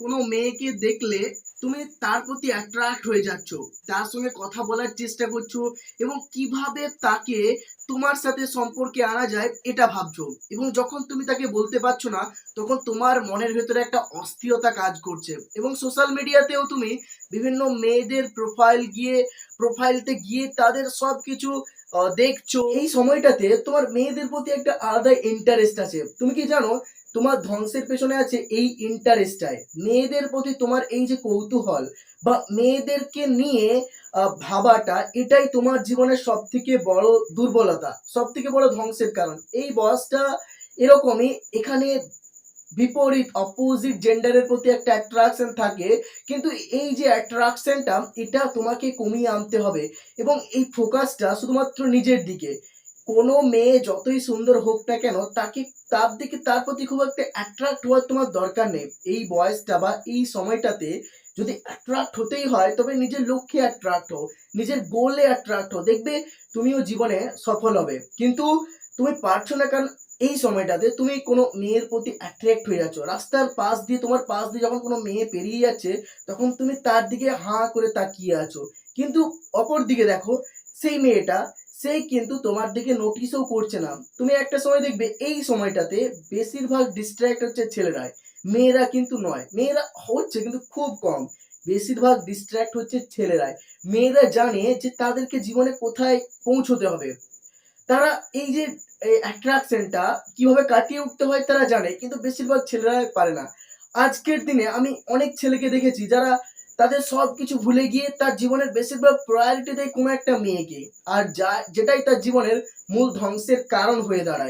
কোনো মেয়েকে দেখলে তুমি তার প্রতি অ্যাট্রাক্ট হয়ে যাচ্ছ, তার সঙ্গে কথা বলার চেষ্টা করছ এবং কীভাবে তাকে তোমার সাথে সম্পর্কে আনা যায় এটা ভাবছ। এবং যখন তুমি তাকে বলতে পারছ না, তখন তোমার মনের ভেতরে একটা অস্থিরতা কাজ করছে। এবং সোশ্যাল মিডিয়াতেও তুমি বিভিন্ন মেয়েদের প্রোফাইল গিয়ে প্রোফাইলতে গিয়ে তাদের সব কিছু দেখছ। এই সময়টাতে তোমার মেয়েদের প্রতি একটা আলাদা ইন্টারেস্ট আছে। তুমি কি জানো তোমার ধ্বংসের পেছনে আছে এই ইন্টারেস্টটাই মেয়েদের প্রতি তোমার এই যে কৌতূহল বা মেয়েদেরকে নিয়ে ভাবাটা, এটাই তোমার জীবনের সব থেকে বড় দুর্বলতা সব থেকে বড় ধ্বংসের কারণ। এই বয়সটা এরকমই, এখানে বিপরীত অপোজিট জেন্ডারের প্রতি একটা অ্যাট্রাকশন থাকে, কিন্তু এই যে অ্যাট্রাকশনটা এটা তোমাকে কমিয়ে আনতে হবে এবং এই ফোকাসটা শুধুমাত্র নিজের দিকে। কোনো মেয়ে যতই সুন্দর হোক না কেন, তাকে তার দিকে তার প্রতি খুব একটা অ্যাট্রাক্ট হওয়ার তোমার দরকার নেই। এই বয়সটা বা এই সময়টাতে যদি অ্যাট্রাক্ট হতেই হয়, তবে নিজের লক্ষ্যে অ্যাট্রাক্ট হও, নিজের গোলে অ্যাট্রাক্ট হও। দেখবে তুমিও জীবনে সফল হবে। কিন্তু তুমি পারছ না কারণ এই সময়টাতে তুমি কোনো মেয়ের প্রতি অ্যাট্রাক্ট হয়ে যাচ্ছ। রাস্তার পাশ দিয়ে, তোমার পাশ দিয়ে যখন কোনো মেয়ে পেরিয়ে যাচ্ছে, তখন তুমি তার দিকে হাঁ করে তাকিয়ে আছো। কিন্তু অপর দিকে দেখো, সেই মেয়েটা সেই কিন্তু তোমার দিকে নোটিশও করছে না। তুমি একটা সময় দেখবে এই সময়টাতে বেশিরভাগ ডিস্ট্র্যাক্ট হচ্ছে ছেলেরাই। মেয়েরা কিন্তু নয়। মেয়েরা হচ্ছে কিন্তু খুব কম। বেশিরভাগ ডিস্ট্র্যাক্ট হচ্ছে ছেলেরাই। মেয়েরা জানে যে তাদেরকে জীবনে কোথায় পৌঁছতে হবে। তারা এই যে অ্যাট্রাকশনটা কীভাবে কাটিয়ে উঠতে হয় তারা জানে, কিন্তু বেশিরভাগ ছেলেরা পারে না। আজকের দিনে আমি অনেক ছেলেকে দেখেছি যারা তাদের সব কিছু ভুলে গিয়ে তার জীবনের বেশিরভাগ প্রায়োরিটি দেয় কোনো একটা মেয়েকে। আর যা, যেটাই তার জীবনের মূল ধ্বংসের কারণ হয়ে দাঁড়ায়।